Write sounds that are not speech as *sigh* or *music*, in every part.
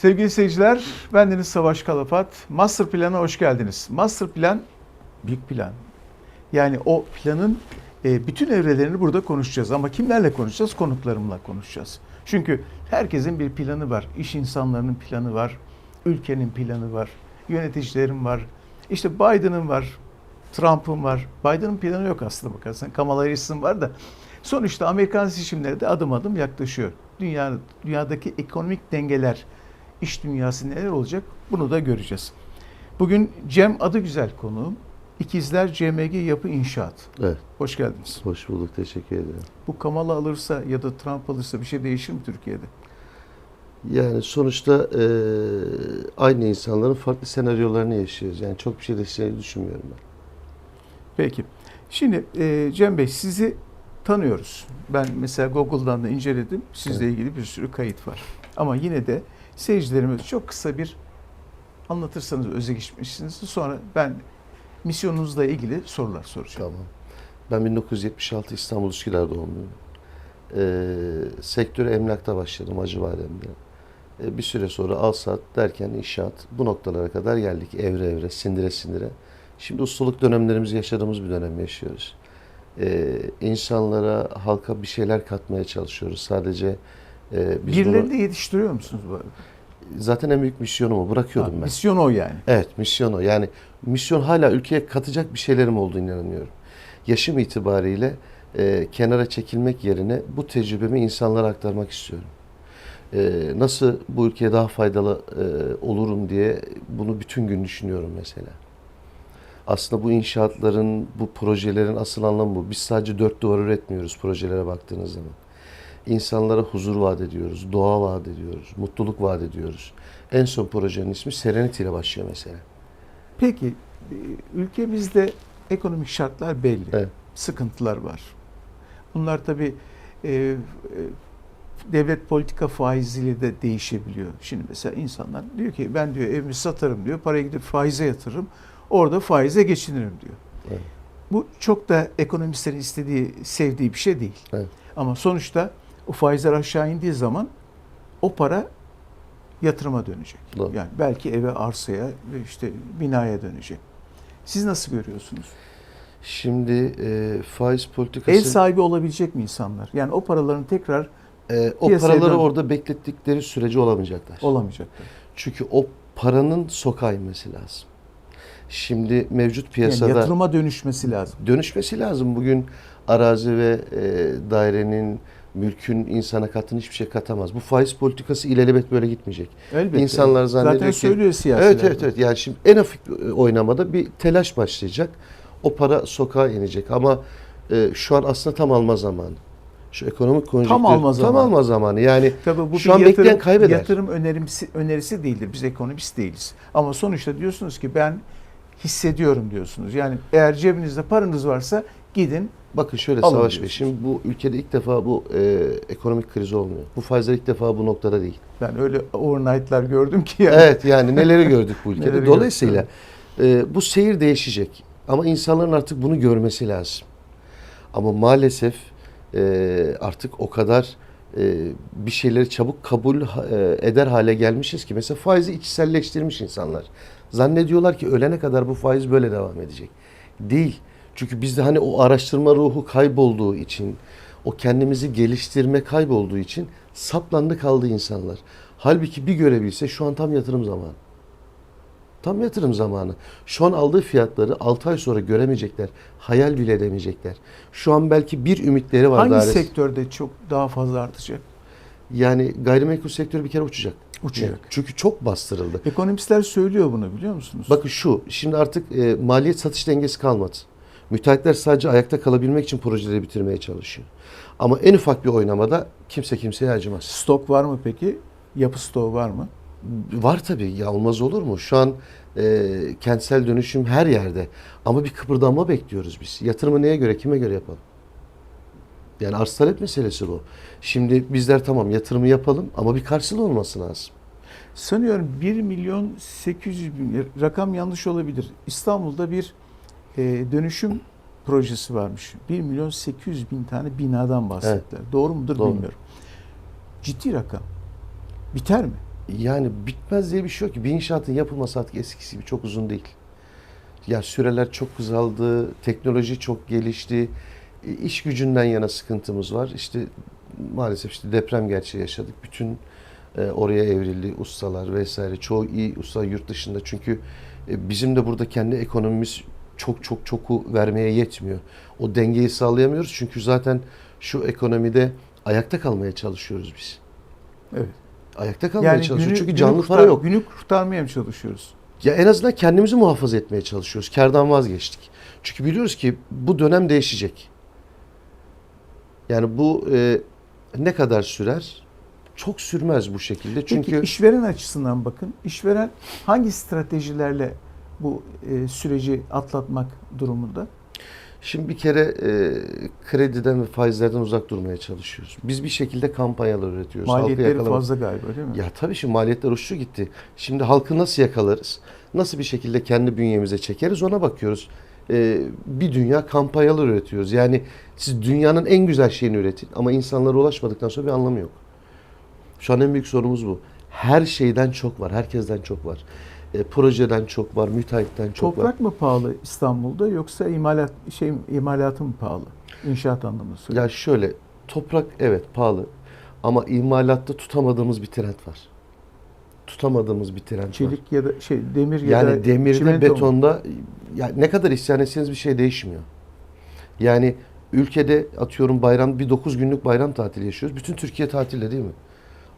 Sevgili seyirciler, bendeniz Savaş Kalafat. Master Plan'a hoş geldiniz. Master Plan, büyük plan. Yani o planın e, bütün evrelerini burada konuşacağız. Ama kimlerle konuşacağız? Konuklarımla konuşacağız. Çünkü herkesin bir planı var. İş insanlarının planı var. Ülkenin planı var. Yöneticilerin var. İşte Biden'ın var. Trump'ın var. Biden'ın planı yok aslında bakarsan. Kamala Harris'in var da. Sonuçta Amerikan seçimleri de adım adım yaklaşıyor. Dünya, dünyadaki ekonomik dengeler, iş dünyası neler olacak bunu da göreceğiz. Bugün Cem adı güzel konuğum. İkizler CMG Yapı İnşaat. Evet, Hoş geldiniz. hoş bulduk. Teşekkür ederim. Bu Kamala alırsa ya da Trump alırsa bir şey değişir mi Türkiye'de? Yani sonuçta e, aynı insanların farklı senaryolarını yaşıyoruz. Yani çok bir şey değişeceğini düşünmüyorum ben. Peki. Şimdi e, Cem Bey sizi tanıyoruz. Ben mesela Google'dan da inceledim. Sizle Evet. ilgili bir sürü kayıt var. Ama yine de seyircilerimiz çok kısa bir anlatırsanız öze geçmişsiniz. Sonra ben misyonunuzla ilgili sorular soracağım. Tamam. Ben 1976 İstanbul Üsküdar doğumluyum. E, sektöre emlakta başladım Acıbadem'de. E, bir süre sonra al sat derken inşaat bu noktalara kadar geldik. Evre evre, sindire sindire. Şimdi ustalık dönemlerimizi yaşadığımız bir dönem yaşıyoruz. E, insanlara, halka bir şeyler katmaya çalışıyoruz. Sadece e, biz Birilerini bunu... de yetiştiriyor musunuz bu arada? Zaten en büyük misyonum o. Bırakıyordum Ha, ben. Misyon o yani. Evet misyon o. Yani misyon hala ülkeye katacak bir şeylerim olduğunu inanıyorum. Yaşım itibariyle e, kenara çekilmek yerine bu tecrübemi insanlara aktarmak istiyorum. E, nasıl bu ülkeye daha faydalı e, olurum diye bunu bütün gün düşünüyorum mesela. Aslında bu inşaatların, bu projelerin asıl anlamı bu. Biz sadece dört duvar üretmiyoruz projelere baktığınız zaman. İnsanlara huzur vaat ediyoruz, doğa vaat ediyoruz, mutluluk vaat ediyoruz. En son projenin ismi Serenity ile başlıyor mesela. Peki e, ülkemizde ekonomik şartlar belli. Evet. Sıkıntılar var. Bunlar tabii e, e, devlet politika faiziyle de değişebiliyor. Şimdi mesela insanlar diyor ki ben diyor evimi satarım diyor. Parayı gidip faize yatırırım. Orada faize geçinirim diyor. Evet. Bu çok da ekonomistlerin istediği, sevdiği bir şey değil. Evet. Ama sonuçta o faizler aşağı indiği zaman o para yatırıma dönecek. Doğru. Yani belki eve, arsaya ve işte binaya dönecek. Siz nasıl görüyorsunuz? Şimdi e, faiz politikası... Ev sahibi olabilecek mi insanlar? Yani o paraların tekrar e, o paraları orada beklettikleri sürece olamayacaklar. olamayacaklar. Çünkü o paranın sokağa inmesi lazım. Şimdi mevcut Yani piyasada yatırıma dönüşmesi lazım. dönüşmesi lazım. Bugün arazi ve e, dairenin, mülkün insana kattığını hiçbir şey katamaz. Bu faiz politikası ilelebet böyle gitmeyecek. Elbette. İnsanlar zannediyor Zaten ki- söylüyor siyasiler. Evet evet evet. Yani şimdi en hafif oynamada bir telaş başlayacak. O para sokağa inecek ama e, şu an aslında tam alma zamanı. Şu ekonomik konjonktür alma tam zamanı. alma zamanı. Yani Tabii bu Şu an yatırım, bekleyen kaybeder. yatırım önerisi, önerisi değildir. Biz ekonomist değiliz. Ama sonuçta diyorsunuz ki ben hissediyorum diyorsunuz. Yani eğer cebinizde paranız varsa gidin bakın şöyle Alın Savaş Bey. diyorsunuz. Şimdi bu ülkede ilk defa bu e, ekonomik kriz olmuyor. Bu faizler ilk defa bu noktada değil. ben öyle overnight'lar gördüm ki yani. Evet yani neleri gördük bu *laughs* ülkede. Neleri Dolayısıyla e, bu seyir değişecek. Ama insanların artık bunu görmesi lazım. Ama maalesef e, artık o kadar e, bir şeyleri çabuk kabul e, eder hale gelmişiz ki. Mesela faizi içselleştirmiş insanlar. Zannediyorlar ki ölene kadar bu faiz böyle devam edecek. Değil. Çünkü bizde hani o araştırma ruhu kaybolduğu için, o kendimizi geliştirme kaybolduğu için saplandı kaldı insanlar. Halbuki bir görebilse şu an tam yatırım zamanı. Tam yatırım zamanı. Şu an aldığı fiyatları 6 ay sonra göremeyecekler. Hayal bile edemeyecekler. Şu an belki bir ümitleri var. Hangi dairesi. sektörde çok daha fazla artacak? Yani gayrimenkul sektörü bir kere uçacak. Uçacak. Çünkü çok bastırıldı. Ekonomistler söylüyor bunu biliyor musunuz? Bakın şu, şimdi artık e, maliyet satış dengesi kalmadı. Müteahhitler sadece ayakta kalabilmek için projeleri bitirmeye çalışıyor. Ama en ufak bir oynamada kimse kimseye acımaz. Stok var mı peki? Yapı stoğu var mı? Var tabii ya olmaz olur mu? Şu an e, kentsel dönüşüm her yerde. Ama bir kıpırdanma bekliyoruz biz. Yatırımı neye göre, kime göre yapalım? Yani arz talep meselesi bu. Şimdi bizler tamam yatırımı yapalım ama bir karşılığı olması lazım. Sanıyorum 1 milyon 800 bin rakam yanlış olabilir. İstanbul'da bir e, dönüşüm projesi varmış. 1 milyon 800 bin tane binadan bahsettiler. Doğru mudur Doğru. bilmiyorum. Ciddi rakam. Biter mi? Yani bitmez diye bir şey yok ki. Bir inşaatın yapılması artık eskisi gibi çok uzun değil. Ya süreler çok kısaldı, teknoloji çok gelişti. İş gücünden yana sıkıntımız var. İşte maalesef işte deprem gerçeği yaşadık. Bütün e, oraya evrildi ustalar vesaire. Çoğu iyi usta yurt dışında. Çünkü e, bizim de burada kendi ekonomimiz çok çok çok vermeye yetmiyor. O dengeyi sağlayamıyoruz. Çünkü zaten şu ekonomide ayakta kalmaya çalışıyoruz biz. Evet. Ayakta kalmaya Yani çalışıyoruz. günü, Çünkü günü canlı kurtar- para yok. Günü kurtarmaya mı çalışıyoruz? Ya en azından kendimizi muhafaza etmeye çalışıyoruz. Kardan vazgeçtik. Çünkü biliyoruz ki bu dönem değişecek. Yani bu e, ne kadar sürer? Çok sürmez bu şekilde. Çünkü Peki işveren açısından bakın. İşveren hangi stratejilerle bu e, süreci atlatmak durumunda? şimdi bir kere e, krediden ve faizlerden uzak durmaya çalışıyoruz. Biz bir şekilde kampanyalar üretiyoruz. Maliyetleri yakalamak- fazla galiba değil mi? Ya tabii şimdi maliyetler uçtu gitti. Şimdi halkı nasıl yakalarız? Nasıl bir şekilde kendi bünyemize çekeriz ona bakıyoruz. Ee, bir dünya kampanyalar üretiyoruz. Yani siz dünyanın en güzel şeyini üretin ama insanlara ulaşmadıktan sonra bir anlamı yok. Şu an en büyük sorumuz bu. Her şeyden çok var, herkesten çok var. E, projeden çok var, müteahhitten çok var. Toprak mı pahalı İstanbul'da yoksa imalat şey imalatı mı pahalı? İnşaat anlamında Ya söylüyorum. şöyle, toprak evet pahalı ama imalatta tutamadığımız bir trend var. Tutamadığımız bir trend var. Çelik ya da şey demir ya da Yani demirde, mu? betonda ya ne kadar isyan etseniz bir şey değişmiyor. Yani ülkede atıyorum bayram bir 9 günlük bayram tatili yaşıyoruz. Bütün Türkiye tatilde değil mi?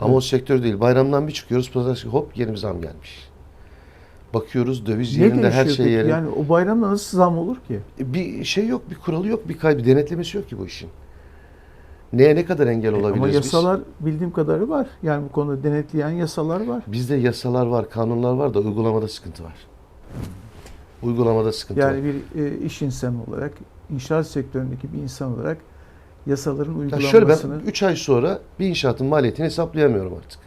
Ama Evet. o sektör değil. Bayramdan bir çıkıyoruz. Pazartesi hop yeni bir zam gelmiş. Bakıyoruz döviz Ne yerinde her şey yerinde. Yani o bayramda nasıl zam olur ki? Bir şey yok, bir kuralı yok, bir kaybı denetlemesi yok ki bu işin. Neye ne kadar engel olabiliriz E, Ama biz? yasalar bildiğim kadarı var. Yani bu konuda denetleyen yasalar var. Bizde yasalar var, kanunlar var da uygulamada sıkıntı var. Uygulamada sıkıntı var. Yani bir e, iş insanı olarak, inşaat sektöründeki bir insan olarak yasaların Ya uygulanmasını... şöyle ben 3 ay sonra bir inşaatın maliyetini hesaplayamıyorum artık.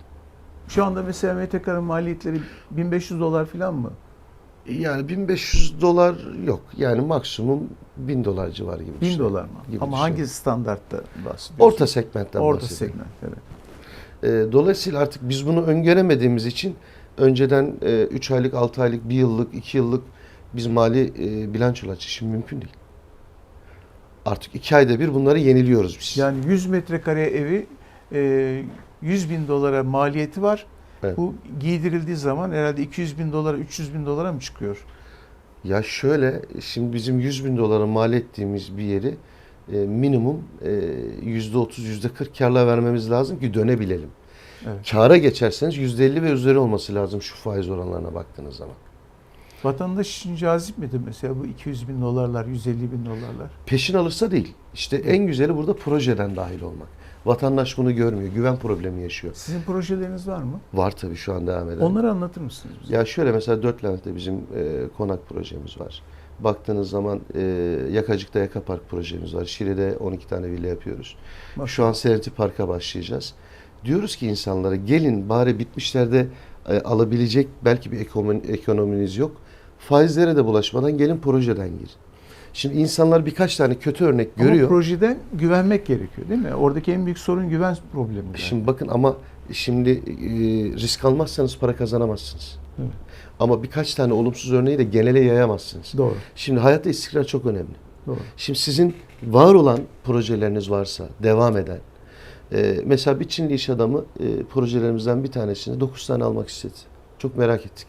Şu anda mesela MTK'nın maliyetleri 1500 dolar falan mı? Yani 1500 dolar yok. Yani maksimum 1000 dolar civarı gibi. 1000 düşün. dolar mı? Gibi Ama düşün. hangi standartta bahsediyorsun? Orta segmentten Orta segment, evet. Ee, dolayısıyla artık biz bunu öngöremediğimiz için önceden 3 aylık, 6 aylık, 1 yıllık, 2 yıllık biz mali e, bilançolar açışı mümkün değil. Artık 2 ayda bir bunları yeniliyoruz biz. Yani 100 metrekare evi e, 100 bin dolara maliyeti var. Evet. Bu giydirildiği zaman herhalde 200 bin dolara, 300 bin dolara mı çıkıyor? Ya şöyle, şimdi bizim 100 bin dolara mal ettiğimiz bir yeri e, minimum e, %30, %40 karla vermemiz lazım ki dönebilelim. Evet. Kâra geçerseniz %50 ve üzeri olması lazım şu faiz oranlarına baktığınız zaman. Vatandaş için cazip midir mesela bu 200 bin dolarlar, 150 bin dolarlar? Peşin alırsa değil. İşte en güzeli burada projeden dahil olmak. Vatandaş bunu görmüyor. Güven problemi yaşıyor. Sizin projeleriniz var mı? Var tabii şu an devam eden. Onları anlatır mısınız bize? Ya şöyle mesela Dört Levent'te bizim e, konak projemiz var. Baktığınız zaman e, Yakacık'ta Yaka Park projemiz var. Şile'de 12 tane villa yapıyoruz. Bak, Şu an Serenity Park'a başlayacağız. Diyoruz ki insanlara gelin bari bitmişlerde e, alabilecek belki bir ekonomi, ekonominiz yok. Faizlere de bulaşmadan gelin projeden girin. Şimdi insanlar birkaç tane kötü örnek Ama görüyor. projeden güvenmek gerekiyor değil mi? Oradaki en büyük sorun güven problemi. yani. Şimdi bakın ama şimdi e, risk almazsanız para kazanamazsınız. Evet. Ama birkaç tane olumsuz örneği de genele yayamazsınız. Doğru, Şimdi hayatta istikrar çok önemli. doğru. Şimdi sizin var olan projeleriniz varsa, devam eden, e, mesela bir Çinli iş adamı e, projelerimizden bir tanesini 9 tane almak istedi. Çok merak ettik.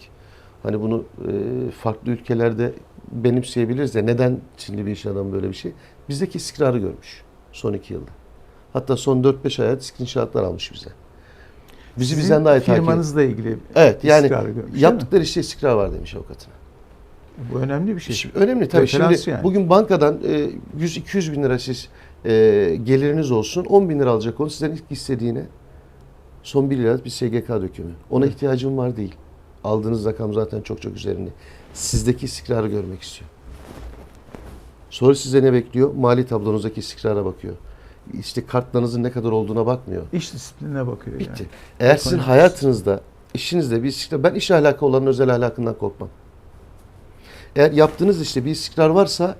Hani bunu e, farklı ülkelerde benimseyebiliriz de neden Çinli bir iş adamı böyle bir şey? Bizdeki istikrarı görmüş son iki yılda. Hatta son 4-5 aya screenshotlar almış bize. Bizi Sizin bizden daha iyi takip firmanızla ilgili Evet yani görmüş, yaptıkları işte istikrar var demiş avukatına. bu önemli bir şey. Şimdi önemli tabii. Referans Şimdi yani. bugün bankadan e, 100-200 bin lira siz e, geliriniz olsun 10 bin lira alacak onu sizden ilk istediğine son 1 lira bir SGK dökümü. Ona Evet. ihtiyacım var değil. Aldığınız rakam zaten çok çok üzerinde. Sizdeki istikrarı görmek istiyor. Sonra size ne bekliyor? Mali tablonuzdaki istikrara bakıyor. İşte kartlarınızın ne kadar olduğuna bakmıyor. İş disiplinine bakıyor Bitti. yani. Eğer sizin hayatınızda, işinizde bir istikrar, ben iş ahlakı olanın özel ahlakından korkmam. Eğer yaptığınız işte bir istikrar varsa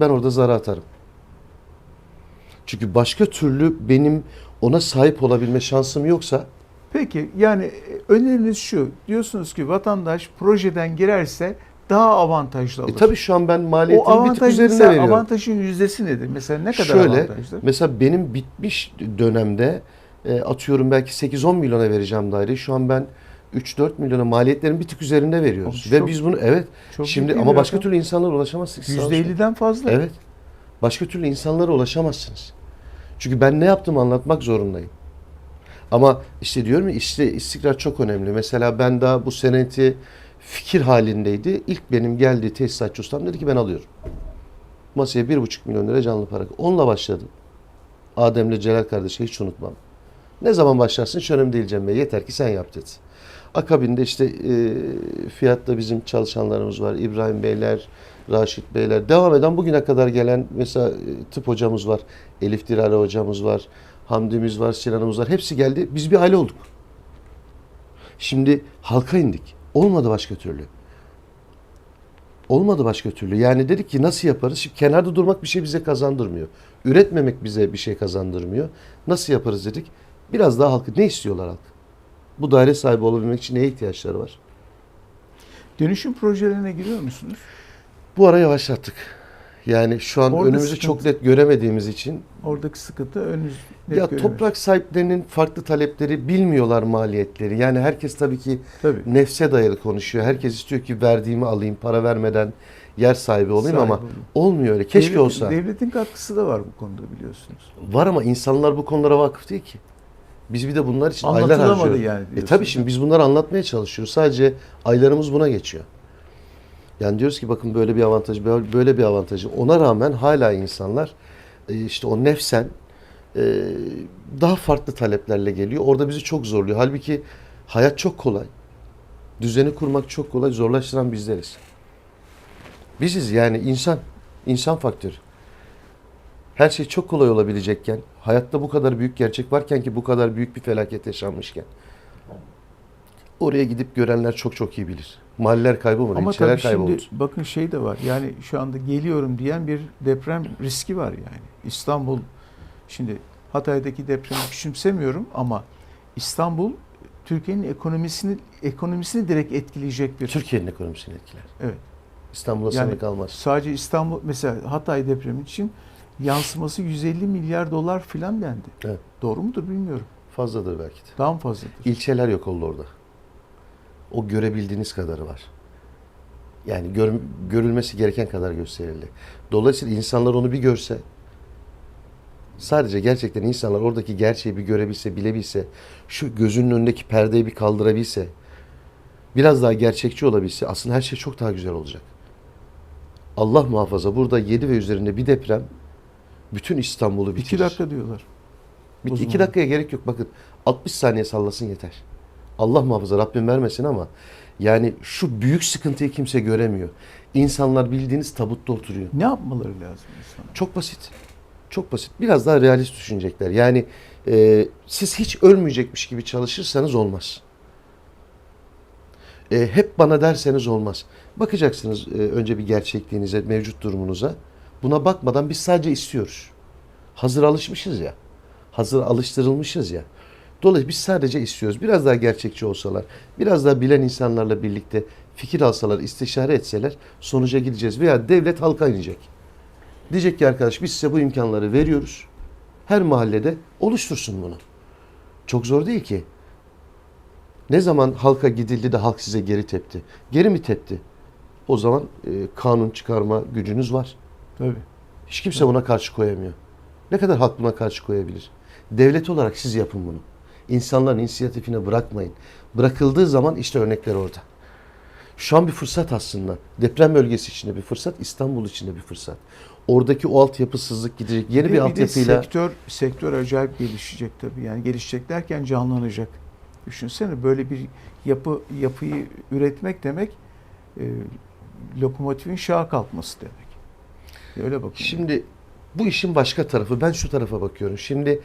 ben orada zara atarım. Çünkü başka türlü benim ona sahip olabilme şansım yoksa Peki yani öneriniz şu. Diyorsunuz ki vatandaş projeden girerse daha avantajlı alır. E tabii şu an ben o maliyetin bir tık üzerinde mesela veriyorum. avantajın yüzdesi nedir? Mesela ne kadar Şöyle avantajlı? mesela benim bitmiş dönemde e, atıyorum belki 8-10 milyona vereceğim daireyi. Şu an ben 3-4 milyona maliyetlerin bir tık üzerinde veriyoruz. Oğlum Ve çok- biz bunu evet Çok şimdi ama başka rakam. türlü insanlara ulaşamazsınız. Sağ olsun. %50'den fazla. Evet. Başka türlü insanlara ulaşamazsınız. Çünkü ben ne yaptığımı anlatmak zorundayım. Ama işte diyorum ya işte istikrar çok önemli. Mesela ben daha bu seneti fikir halindeydi. İlk benim geldiği tesisatçı ustam dedi ki ben alıyorum. Masaya bir buçuk milyon lira canlı para. Onunla başladım. Adem'le Celal kardeşi hiç unutmam. Ne zaman başlarsın hiç önemli değil Cem Bey. Yeter ki sen yap dedi. Akabinde işte e, fiyatta bizim çalışanlarımız var. İbrahim Beyler, Raşit Beyler. Devam eden bugüne kadar gelen mesela e, tıp hocamız var. Elif Dirare hocamız var. Hamdi'miz var, Sinan'ımız var. Hepsi geldi. Biz bir aile olduk. Şimdi halka indik. Olmadı başka türlü. Olmadı başka türlü. Yani dedik ki nasıl yaparız? Şimdi kenarda durmak bir şey bize kazandırmıyor. Üretmemek bize bir şey kazandırmıyor. Nasıl yaparız dedik. Biraz daha halkı ne istiyorlar halk? Bu daire sahibi olabilmek için neye ihtiyaçları var? Dönüşüm projelerine giriyor musunuz? Bu ara yavaşlattık. Yani şu an Orada önümüzü sıkıntı. çok net göremediğimiz için Oradaki sıkıntı önünüz net ya toprak sahiplerinin farklı talepleri bilmiyorlar maliyetleri. Yani herkes tabii ki Tabii. nefse dayalı konuşuyor. Herkes istiyor ki verdiğimi alayım, para vermeden yer sahibi olayım Sahibi ama olayım. olmuyor öyle. Keşke Devlet- olsa. Devletin katkısı da var bu konuda biliyorsunuz. Var ama insanlar bu konulara vakıf değil ki. Biz bir de bunlar için aylar Anlatılamadı harcıyoruz. yani E diyorsunuz. tabii şimdi biz bunları anlatmaya çalışıyoruz. Sadece aylarımız buna geçiyor. Yani diyoruz ki bakın böyle bir avantajı, böyle bir avantajı. Ona rağmen hala insanlar e, işte o nefsen e, daha farklı taleplerle geliyor. Orada bizi çok zorluyor. Halbuki hayat çok kolay. Düzeni kurmak çok kolay. Zorlaştıran bizleriz. Biziz yani insan. insan faktörü. Her şey çok kolay olabilecekken, hayatta bu kadar büyük gerçek varken ki bu kadar büyük bir felaket yaşanmışken. Oraya gidip görenler çok çok iyi bilir. Mahalleler kaybolmadı, Ama ilçeler tabii kayboldu. şimdi bakın şey de var. Yani şu anda geliyorum diyen bir deprem riski var yani. İstanbul şimdi Hatay'daki depremi küçümsemiyorum ama İstanbul Türkiye'nin ekonomisini ekonomisini direkt etkileyecek bir Türkiye'nin ekonomisini etkiler. Evet. İstanbul'a Yani kalmaz. Sadece İstanbul mesela Hatay depremi için yansıması 150 milyar dolar filan dendi. Evet. Doğru mudur bilmiyorum. Fazladır belki de. Daha mı fazladır? İlçeler yok oldu orada. O görebildiğiniz kadarı var. Yani gör- görülmesi gereken kadar gösterildi. Dolayısıyla insanlar onu bir görse, sadece gerçekten insanlar oradaki gerçeği bir görebilse, bilebilse, şu gözünün önündeki perdeyi bir kaldırabilse, biraz daha gerçekçi olabilse aslında her şey çok daha güzel olacak. Allah muhafaza burada 7 ve üzerinde bir deprem bütün İstanbul'u bitirir. İki dakika diyorlar. Uzman. İki dakikaya gerek yok. Bakın 60 saniye sallasın yeter. Allah muhafaza Rabbim vermesin ama yani şu büyük sıkıntıyı kimse göremiyor. İnsanlar bildiğiniz tabutta oturuyor. Ne yapmaları lazım insana? Çok basit. Çok basit. Biraz daha realist düşünecekler. Yani e, siz hiç ölmeyecekmiş gibi çalışırsanız olmaz. E, hep bana derseniz olmaz. Bakacaksınız e, önce bir gerçekliğinize, mevcut durumunuza. Buna bakmadan biz sadece istiyoruz. Hazır alışmışız ya. Hazır alıştırılmışız ya. Dolayısıyla biz sadece istiyoruz. Biraz daha gerçekçi olsalar, biraz daha bilen insanlarla birlikte fikir alsalar, istişare etseler sonuca gideceğiz. Veya devlet halka inecek. Diyecek ki arkadaş biz size bu imkanları veriyoruz. Her mahallede oluştursun bunu. Çok zor değil ki. Ne zaman halka gidildi de halk size geri tepti? Geri mi tepti? O zaman e, kanun çıkarma gücünüz var. Tabii. Hiç kimse buna karşı koyamıyor. Ne kadar halk buna karşı koyabilir? Devlet olarak siz yapın bunu. İnsanların inisiyatifine bırakmayın. Bırakıldığı zaman işte örnekler orada. Şu an bir fırsat aslında. Deprem bölgesi içinde bir fırsat, İstanbul içinde bir fırsat. Oradaki o altyapısızlık gidecek. Yeni bir de altyapıyla sektör sektör acayip gelişecek tabii. Yani gelişecek derken canlanacak. Düşünsene böyle bir yapı yapıyı üretmek demek e, lokomotifin şaha kalkması demek. Öyle bakın. Şimdi bu işin başka tarafı. Ben şu tarafa bakıyorum. Şimdi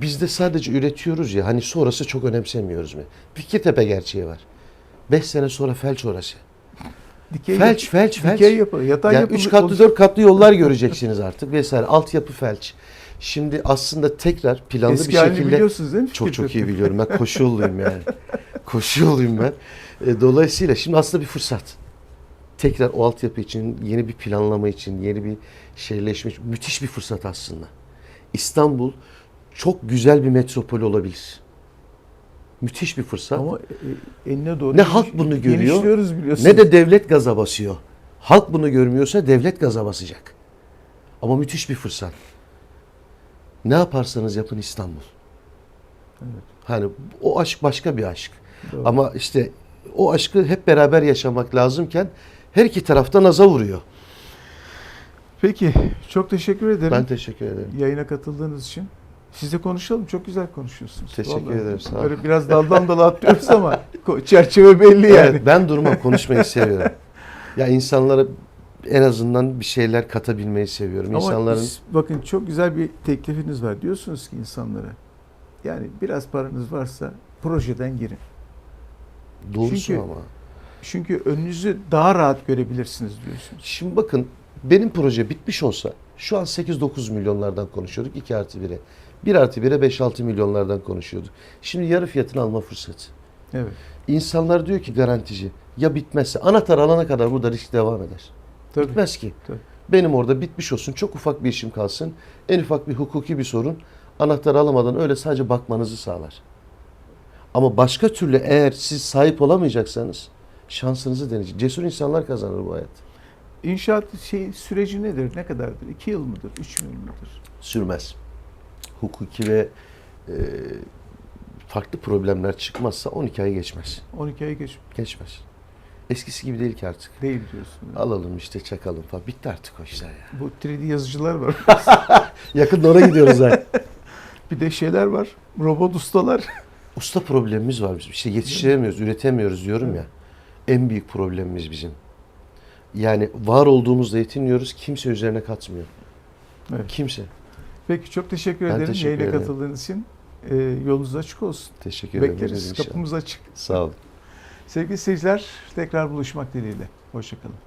biz de sadece üretiyoruz ya. Hani sonrası çok önemsemiyoruz mu? Fikirtepe gerçeği var. 5 sene sonra felç orası. dikey Felç, felç, felç. Dikey yapı, yatay Yani yapı. 3 katlı 4 katlı yollar *laughs* göreceksiniz artık vesaire. Altyapı felç. Şimdi aslında tekrar planlı Eski bir halini şekilde biliyorsunuz değil mi? çok çok iyi biliyorum. Ben koşu yani. *laughs* koşu ben. E, dolayısıyla şimdi aslında bir fırsat. Tekrar o altyapı için, yeni bir planlama için, yeni bir şehirleşme için müthiş bir fırsat aslında. İstanbul çok güzel bir metropol olabilir. Müthiş bir fırsat. Ama e, enine doğru Ne halk bunu görüyor. Ne de devlet gaza basıyor. Halk bunu görmüyorsa devlet gaza basacak. Ama müthiş bir fırsat. Ne yaparsanız yapın İstanbul. Hani o aşk başka bir aşk. Doğru. Ama işte o aşkı hep beraber yaşamak lazımken her iki tarafta naza vuruyor. Peki çok teşekkür ederim. Ben teşekkür ederim. yayına katıldığınız için. Siz de konuşalım. Çok güzel konuşuyorsunuz. Teşekkür ederim, sağ ol. Böyle biraz daldan dala atlıyoruz ama çerçeve belli yani. Evet, ben durmam konuşmayı seviyorum. Ya insanlara en azından bir şeyler katabilmeyi seviyorum. Ama İnsanların siz- bakın çok güzel bir teklifiniz var. Diyorsunuz ki insanlara yani biraz paranız varsa projeden girin. doğrusu Çünkü- ama. Çünkü önünüzü daha rahat görebilirsiniz diyorsunuz. Şimdi bakın benim proje bitmiş olsa şu an 8-9 milyonlardan konuşuyorduk 2 artı 1'e. 1 artı 1'e 5-6 milyonlardan konuşuyorduk. Şimdi yarı fiyatını alma fırsatı. Evet. İnsanlar diyor ki garantici ya bitmezse anahtar alana kadar burada risk devam eder. Tabii. Bitmez ki. Tabii. Benim orada bitmiş olsun çok ufak bir işim kalsın. En ufak bir hukuki bir sorun anahtarı alamadan öyle sadece bakmanızı sağlar. Ama başka türlü eğer siz sahip olamayacaksanız şansınızı deneyecek. Cesur insanlar kazanır bu hayat. İnşaat şey süreci nedir? Ne kadardır? 2 yıl mıdır? 3 yıl mıdır? Sürmez. Hukuki ve e, farklı problemler çıkmazsa 12 ay geçmez. 12 ay geç Geçmez. Eskisi gibi değil ki artık. değil diyorsun. Alalım işte çakalım falan. Bitti artık o işler ya. Bu 3D yazıcılar var. *laughs* Yakında oraya gidiyoruz ha. *laughs* Bir de şeyler var. Robot ustalar. *laughs* Usta problemimiz var bizim. İşte yetiştiremiyoruz, üretemiyoruz diyorum ya. En büyük problemimiz bizim. Yani var olduğumuzda yetiniyoruz. Kimse üzerine katmıyor. Evet. Kimse. Peki çok teşekkür Ben ederim teşekkür yayına ederim. katıldığınız için. Ee, yolunuz açık olsun. Teşekkür ederim. Bekleriz. Kapımız açık. Sağ olun. Sevgili seyirciler tekrar buluşmak dileğiyle. Hoşçakalın.